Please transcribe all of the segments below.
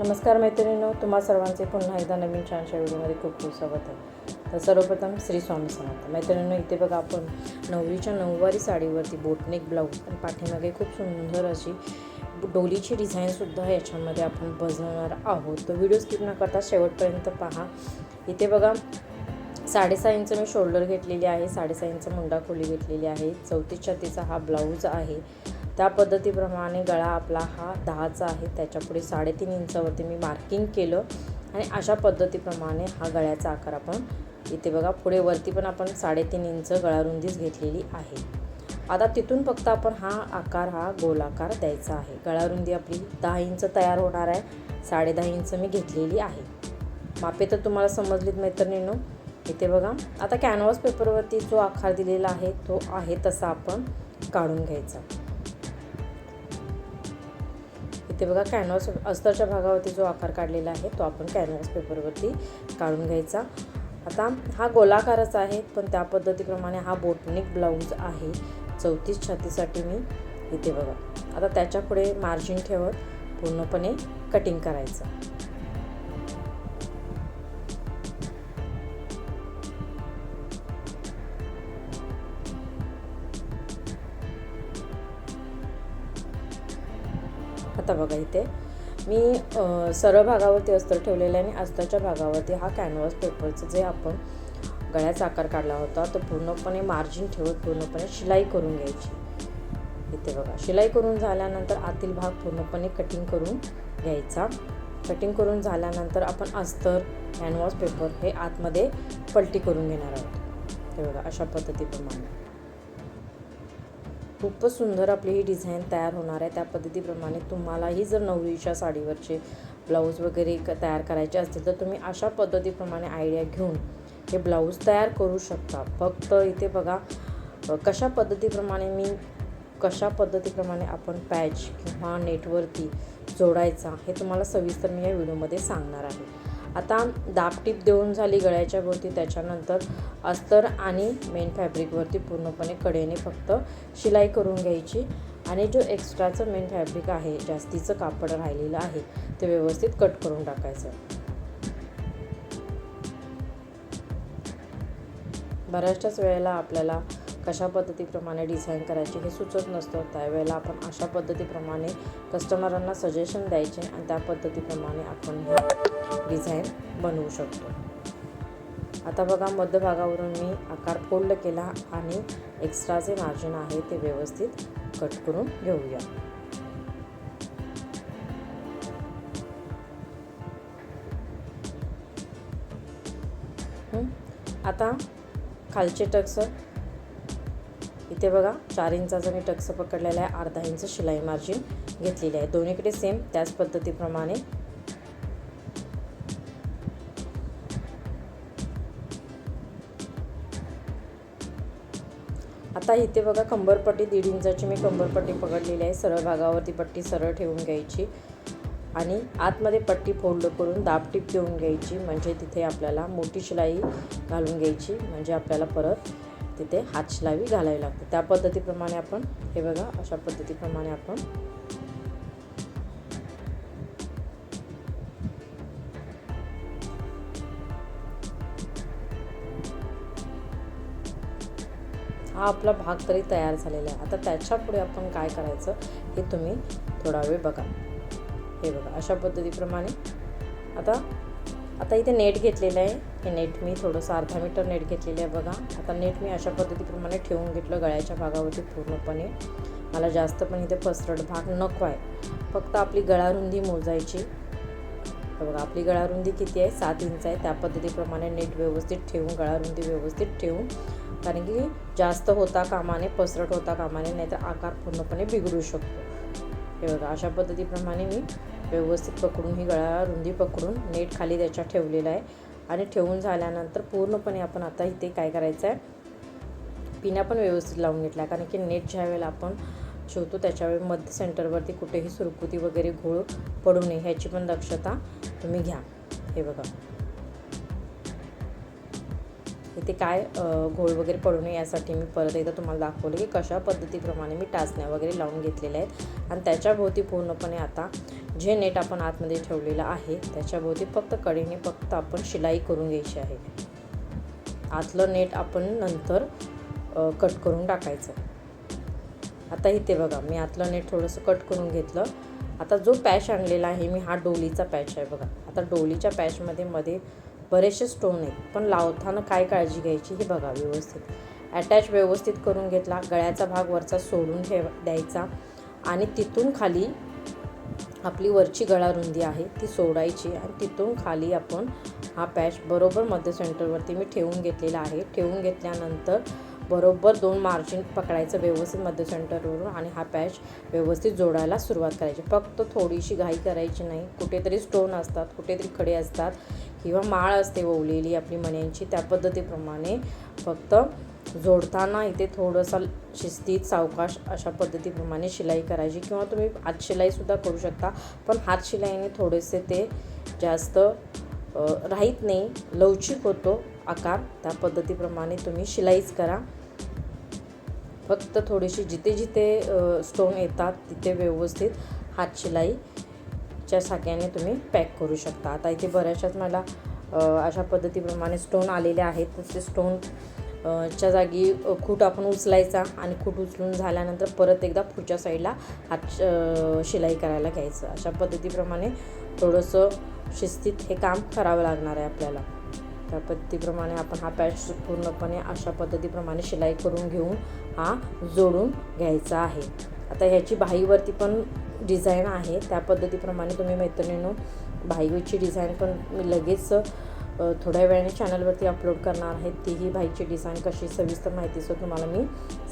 नमस्कार मैत्रिणींनो तुम्हा सर्वांचे पुन्हा एकदा नवीन छानशा व्हिडिओमध्ये खूप खूप स्वागत आहे. तर सर्वप्रथम श्री स्वामी समर्थ मैत्रिणींनो इथे बघा आपण नवरीच्या नऊवारी साडीवरती बोटनेक ब्लाऊज आणि पाठीमागे खूप सुंदर अशी डोलीची डिझाईनसुद्धा याच्यामध्ये आपण बजवणार आहोत. तर व्हिडिओ स्किप न करता शेवटपर्यंत पहा. इथे बघा साडेसहा इंच मी शोल्डर घेतलेली आहे साडेसहा इंच मुंडा खोली घेतलेली आहे चौतीस छातीचा हा ब्लाऊज आहे. त्या पद्धतीप्रमाणे गळा आपला हा दहाचा आहे. त्याच्यापुढे साडेतीन इंचावरती मी मार्किंग केलं आणि अशा पद्धतीप्रमाणे हा गळ्याचा आकार आपण इथे बघा पुढे वरती पण आपण साडेतीन इंच गळारुंदीच घेतलेली आहे. आता तिथून फक्त आपण हा आकार हा गोलाकार द्यायचा आहे. गळारुंदी आपली दहा इंच तयार होणार आहे. साडेदहा इंच मी घेतलेली आहे. मापे तर तुम्हाला समजलीत मैत्रिणीनो. इथे बघा आता कॅनव्हास पेपरवरती जो आकार दिलेला आहे तो आहे तसा आपण काढून घ्यायचा. ते बघा कॅनव्हास अस्तरच्या भागावरती जो आकार काढलेला आहे तो आपण कॅनव्हास पेपरवरती काढून घ्यायचा. आता हा गोलाकारच आहे पण त्या पद्धतीप्रमाणे हा बोटनिक ब्लाऊज आहे. चौतीस छातीसाठी मी इथे बघा. आता त्याच्यापुढे मार्जिन ठेवत पूर्णपणे कटिंग करायचं. आता बघा इथे. मी सरळ भागावरती अस्तर ठेवलेलं आहे आणि अस्तरच्या भागावरती हा कॅनव्हास पेपरचं जे आपण गळ्याचा आकार काढला होता तो पूर्णपणे मार्जिन ठेवत पूर्णपणे शिलाई करून घ्यायची. इथे बघा शिलाई करून झाल्यानंतर आतील भाग पूर्णपणे कटिंग करून घ्यायचा. कटिंग करून झाल्यानंतर आपण अस्तर कॅनव्हास पेपर हे आतमध्ये पलटी करून घेणार आहोत. ते बघा अशा पद्धतीप्रमाणे. खूपच सुंदर आपली ही डिझाईन तयार होणार आहे. त्या पद्धतीप्रमाणे तुम्हालाही जर नवरीच्या साडीवरचे ब्लाऊज वगैरे क तयार करायचे असतील तर तुम्ही अशा पद्धतीप्रमाणे आयडिया घेऊन हे ब्लाऊज तयार करू शकता. फक्त इथे बघा कशा पद्धतीप्रमाणे मी कशा पद्धतीप्रमाणे आपण पॅच किंवा नेटवरती जोडायचा हे तुम्हाला सविस्तर मी या व्हिडिओमध्ये सांगणार आहे. आता दाबटीप देऊन झाली गळ्याच्या भोवती त्याच्यानंतर अस्तर आणि मेन फॅब्रिकवरती पूर्णपणे कडेने फक्त शिलाई करून घ्यायची. आणि जो एक्स्ट्राचं मेन फॅब्रिक आहे जास्तीचं कापड राहिलेलं आहे ते व्यवस्थित कट करून टाकायचं. बऱ्याचशाच वेळेला आपल्याला कशा पद्धतीप्रमाणे डिझाईन करायची हे सुचत नसतं. त्यावेळेला आपण अशा पद्धतीप्रमाणे कस्टमरांना सजेशन द्यायचे आणि त्या पद्धतीप्रमाणे आपण हे डिझाईन बनवू शकतो. आता बघा मध्यभागावरून मी आकार फोल्ड केला आणि एक्स्ट्रा जे मार्जिन आहे ते व्यवस्थित कट करून घेऊया. आता खालचे टक्स इथे बघा चार इंचाचा मी टक्स पकडलेला आहे अर्धा इंच शिलाई मार्जिन घेतलेली आहे. दोन्हीकडे सेम त्याच पद्धतीप्रमाणे आता इथे बघा कंबरपट्टी दीड इंचाची मी कंबरपट्टी पकडलेली आहे. सरळ भागावरती पट्टी सरळ ठेवून घ्यायची. आणि आतमध्ये पट्टी फोल्ड करून दाबटीप देऊन घ्यायची. म्हणजे तिथे आपल्याला मोठी शिलाई घालून घ्यायची. म्हणजे आपल्याला परत तिथे हात शिलाई घालावी लागते. त्या पद्धतीप्रमाणे आपण हे बघा अशा पद्धतीप्रमाणे आपण हा आपला भाग तरी तयार झालेला आहे. आता त्याच्यापुढे आपण काय करायचं हे तुम्ही थोडा वेळ बघा. हे बघा अशा पद्धतीप्रमाणे. आता आता इथे नेट घेतलेलं आहे. हे नेट मी थोडंसं अर्धा मीटर नेट घेतलेलं आहे बघा. आता नेट मी अशा पद्धतीप्रमाणे ठेवून घेतलं गळ्याच्या भागावरती पूर्णपणे. मला जास्त पण इथे पसरट भाग नको आहे. फक्त आपली गळारुंदी मोजायची. बघा आपली गळारुंदी किती आहे? सात इंच आहे. त्या पद्धतीप्रमाणे नेट व्यवस्थित ठेवून गळारुंदी व्यवस्थित ठेवून कारण की जास्त होता कामाने पसरट होता कामाने नाहीतर आकार पूर्णपणे बिघडू शकतो. हे बघा अशा पद्धतीप्रमाणे मी व्यवस्थित पकडून ही गळा रुंदी पकडून नेट खाली त्याच्या ठेवलेला आहे. आणि ठेवून झाल्यानंतर पूर्णपणे आपण आता इथे काय करायचं आहे? पिण्या पण व्यवस्थित लावून घेतल्या कारण की नेट ज्या वेळेला आपण शिवतो त्याच्यावेळी मध्य सेंटरवरती कुठेही सुरकुती वगैरे घोळ पडू नये ह्याची पण दक्षता तुम्ही घ्या. हे बघा. इथे काय घोळ वगैरे पडू नये यासाठी मी परत एकदा तुम्हाला दाखवलं की कशा पद्धतीप्रमाणे मी टाचण्या वगैरे लावून घेतलेल्या आहेत. आणि त्याच्याभोवती पूर्णपणे आता जे नेट आपण आतमध्ये ठेवलेलं आहे त्याच्याभोवती फक्त कडेने फक्त आपण शिलाई करून घ्यायची आहे. आतलं नेट आपण नंतर कट करून टाकायचं. आता इथे बघा मी आतलं नेट थोडंसं कट करून घेतलं. आता जो पॅच आणलेला आहे मी हा डोलीचा पॅच आहे बघा. आता डोलीच्या पॅचमध्ये मध्ये बरेचसे स्टोन आहेत. पण लावताना काय काळजी घ्यायची हे बघा व्यवस्थित. अटॅच व्यवस्थित करून घेतला. गळ्याचा भाग वरचा सोडून ठेव द्यायचा. आणि तिथून खाली आपली वरची गळा रुंदी आहे ती सोडायची. आणि तिथून खाली आपण हा पॅच बरोबर मध्य सेंटरवरती मी ठेवून घेतलेला आहे. ठेवून घेतल्यानंतर बरोबर दोन मार्जिन पकडायचं व्यवस्थित मध्य सेंटरवरून आणि हा पॅच व्यवस्थित जोडायला सुरुवात करायची. फक्त थोडीशी घाई करायची नाही. कुठेतरी स्टोन असतात कुठेतरी खडे असतात किंवा माळ असते ओवलेली आपली मण्यांची त्या पद्धतीप्रमाणे फक्त जोडताना इथे थोडंसं शिस्तीत सावकाश अशा पद्धतीप्रमाणे शिलाई करायची किंवा तुम्ही हात शिलाईसुद्धा करू शकता पण हात शिलाईने थोडेसे ते जास्त राहीत नाही. लवचिक होतो आकार. त्या पद्धतीप्रमाणे तुम्ही शिलाईच करा. फक्त थोडीशी जिथे जिथे स्टोन येतात तिथे व्यवस्थित हात शिलाईच्या साक्याने तुम्ही पॅक करू शकता. आता इथे बऱ्याचशाच मला अशा पद्धतीप्रमाणे स्टोन आलेले आहेत. तसे स्टोन च्या जागी खूट आपण उचलायचा आणि खूट उचलून झाल्यानंतर परत एकदा पुढच्या साईडला हात शिलाई करायला घ्यायचं. अशा पद्धतीप्रमाणे थोडंसं शिस्तीत हे काम करावं लागणार आहे आपल्याला. त्या पद्धतीप्रमाणे आपण हा पॅच पूर्णपणे अशा पद्धतीप्रमाणे शिलाई करून घेऊन हा जोडून घ्यायचा आहे. आता ह्याची बाहीवरती पण डिझाईन आहे. त्या पद्धतीप्रमाणे तुम्ही मैत्रिणीनो बाहीची डिझाईन पण मी लगेच थोड्या वेळाने चॅनलवरती अपलोड करणार आहे. तीही बाईची डिझाईन कशी सविस्तर माहितीसुद्धा तुम्हाला मी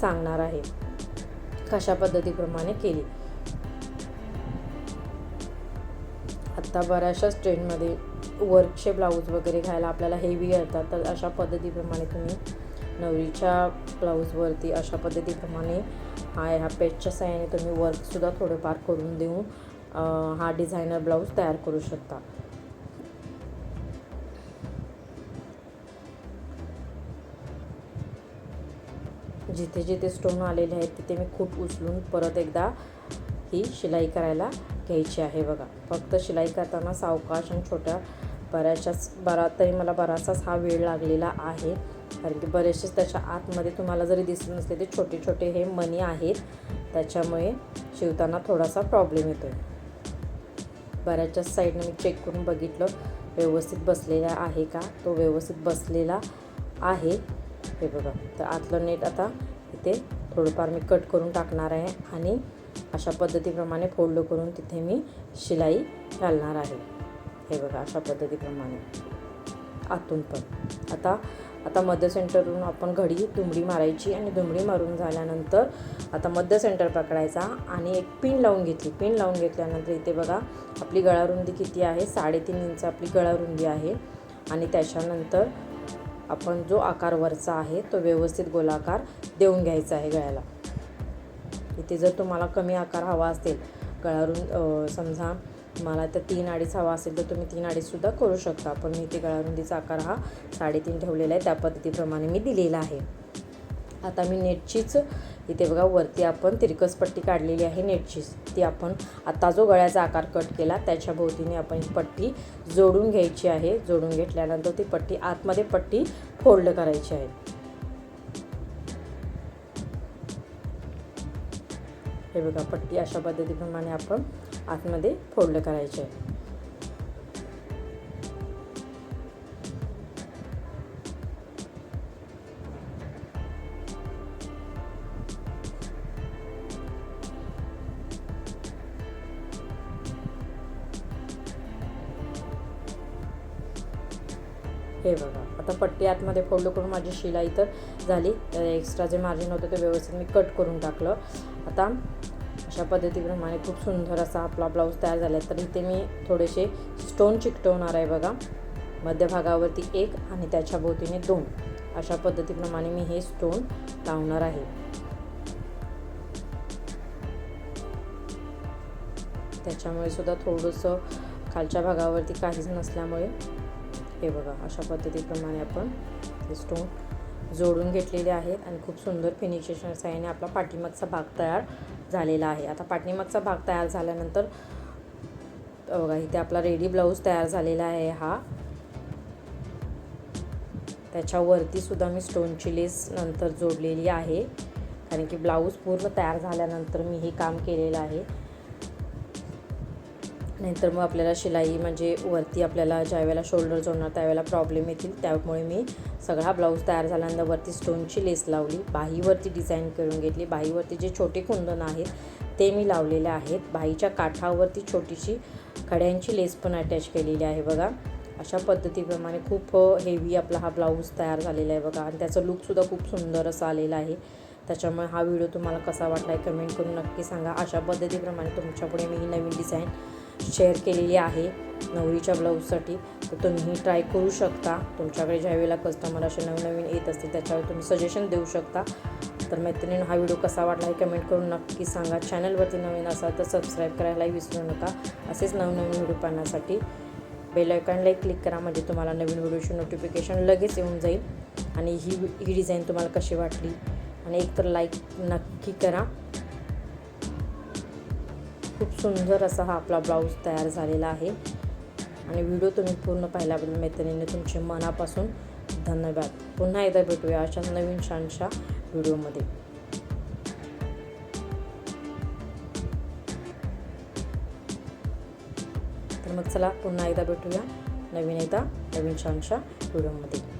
सांगणार आहे. कशा पद्धतीप्रमाणे केली. आत्ता बऱ्याचशाच ट्रेंडमध्ये वर्कचे ब्लाऊज वगैरे घ्यायला आपल्याला हेवी येतात. तर अशा पद्धतीप्रमाणे तुम्ही नवरीच्या ब्लाऊजवरती अशा पद्धतीप्रमाणे हा ह्या पेजच्या साह्याने तुम्ही वर्कसुद्धा थोडंफार करून देऊन हा डिझायनर ब्लाऊज तयार करू शकता. जिथे जिथे स्टोन आलेले आहेत तिथे मी खूप उचलून परत एकदा ही शिलाई करायला घ्यायची आहे बघा. फक्त शिलाई करताना सावकाश आणि छोट्या बऱ्याचशाच बरा तरी मला बराचसाच हा वेळ लागलेला आहे. कारण की बरेचसेच त्याच्या आतमध्ये तुम्हाला जरी दिसले नसले ते छोटे छोटे हे मनी आहेत. त्याच्यामुळे शिवताना थोडासा प्रॉब्लेम येतो आहे बऱ्याचशाच साईडनं मी चेक करून बघितलं. व्यवस्थित बसलेला आहे का? तो व्यवस्थित बसलेला आहे. हे बघा. तर आतलं नेट आता इथे थोडंफार मी कट करून टाकणार आहे आणि अशा पद्धतीप्रमाणे फोल्ड करून तिथे मी शिलाई घालणार आहे. हे बघा अशा पद्धतीप्रमाणे. आतून पण. आता आता मध्य सेंटरवरून आपण घडी दुमडी मारायची आणि दुमडी मारून झाल्यानंतर आता मध्य सेंटर पकडायचा आणि एक पिन लावून घेतली. पिन लावून घेतल्यानंतर इथे बघा आपली गळारुंदी किती आहे? साडेतीन इंच आपली गळारुंदी आहे. आणि त्याच्यानंतर आपण जो आकार वरचा आहे तो व्यवस्थित गोलाकार देऊन घ्यायचा आहे गळ्याला. इथे जर तुम्हाला कमी आकार हवा असेल गळारून समजा मला तर तीन अडीच हवा असेल तर तुम्ही तीन अडीचसुद्धा करू शकता. पण मी इथे गळारुंदीचा आकार हा साडेतीन ठेवलेला आहे. त्या पद्धतीप्रमाणे मी दिलेला आहे. आता मी नेटचीच इथे बघा वरती आपण तिरकस पट्टी काढलेली आहे नेटचीच. ती आपण आता जो गळ्याचा आकार कट केला त्याच्या भोवतीने आपण ही पट्टी जोडून घ्यायची आहे. जोडून घेतल्यानंतर ती पट्टी आतमध्ये पट्टी फोल्ड करायची आहे. हे बघा पट्टी अशा पद्धतीप्रमाणे आपण आतमध्ये फोल्ड करायचे आहे. हे बघा आता पट्टी आतमध्ये फोल्ड करून माझी शिलाई तर झाली. एक्स्ट्रा जे मार्जिन होतं ते व्यवस्थित मी कट करून टाकलं. आता अशा पद्धतीप्रमाणे खूप सुंदर असा आपला ब्लाऊज तयार झाला आहे. तर इथे मी थोडेसे स्टोन चिकटवणार आहे बघा. मध्यभागावरती एक आणि त्याच्या भोवतीने दोन. अशा पद्धतीप्रमाणे मी हे स्टोन लावणार आहे. त्याच्यामुळे सुद्धा थोडंसं खालच्या भागावरती काहीच नसल्यामुळे हे बघा अशा पद्धतीप्रमाणे आपण हे स्टोन जोडून घेतलेले आहेत आणि खूप सुंदर फिनिशेशन साह्याने आपला पाठीमागचा भाग तयार झालेला आहे. आता पाठीमागचा भाग तयार झाल्यानंतर बघा इथे आपला रेडी ब्लाऊज तयार झालेला आहे हा. त्याच्यावरती सुद्धा मी स्टोनची लेस नंतर जोडलेली आहे. कारण की ब्लाऊज पूर्ण तयार झाल्यानंतर मी हे काम केलेलं आहे. नाहीतर मग आपल्याला शिलाई म्हणजे वरती आपल्याला ज्यावेळेला शोल्डर जोडणार त्यावेळेला प्रॉब्लेम येतील. त्यामुळे मी सगळा ब्लाऊज तयार झाल्यानंतर वरती स्टोनची लेस लावली. बाहीवरती डिझाईन करून घेतली. बाहीवरती जे छोटे कुंदन आहेत ते मी लावलेले आहेत. बाहीच्या काठावरती छोटीशी खड्यांची लेस पण अटॅच केलेली आहे बघा. अशा पद्धतीप्रमाणे खूप हेवी आपला हा ब्लाऊज तयार झालेला आहे बघा. आणि त्याचं लुकसुद्धा खूप सुंदर असा आलेला आहे. त्याच्यामुळे हा व्हिडिओ तुम्हाला कसा वाटला आहे कमेंट करून नक्की सांगा. अशा पद्धतीप्रमाणे तुमच्यापुढे मी ही नवीन डिझाईन शेअर केलेली आहे नवरीच्या ब्लाऊजसाठी. तर तुम्हीही ट्राय करू शकता. तुमच्याकडे ज्या वेळेला कस्टमर असे नवीन नवीन येत असतील त्याच्यावर तुम्ही सजेशन देऊ शकता. तर मैत्रिणी हा व्हिडिओ कसा वाटला हे कमेंट करून नक्की सांगा. चॅनलवरती नवीन असाल तर सबस्क्राईब करायलाही विसरू नका. असेच नवनवीन व्हिडिओ पाहण्यासाठी बेल आयकॉनलाही क्लिक करा म्हणजे तुम्हाला नवीन व्हिडिओची नोटिफिकेशन लगेच येऊन जाईल. आणि ही ही डिझाईन तुम्हाला कशी वाटली? आणि एक तर लाईक नक्की करा. खूप सुंदर असा हा आपला ब्लाऊज तयार झालेला आहे. आणि व्हिडिओ तुम्ही पूर्ण पाहिल्याबद्दल मैत्रिणीने तुमचे मनापासून धन्यवाद. पुन्हा एकदा भेटूया अशाच नवीन छानशा व्हिडिओमध्ये. तर मग चला पुन्हा एकदा भेटूया नवीन एकदा नवीन छानशा व्हिडिओमध्ये.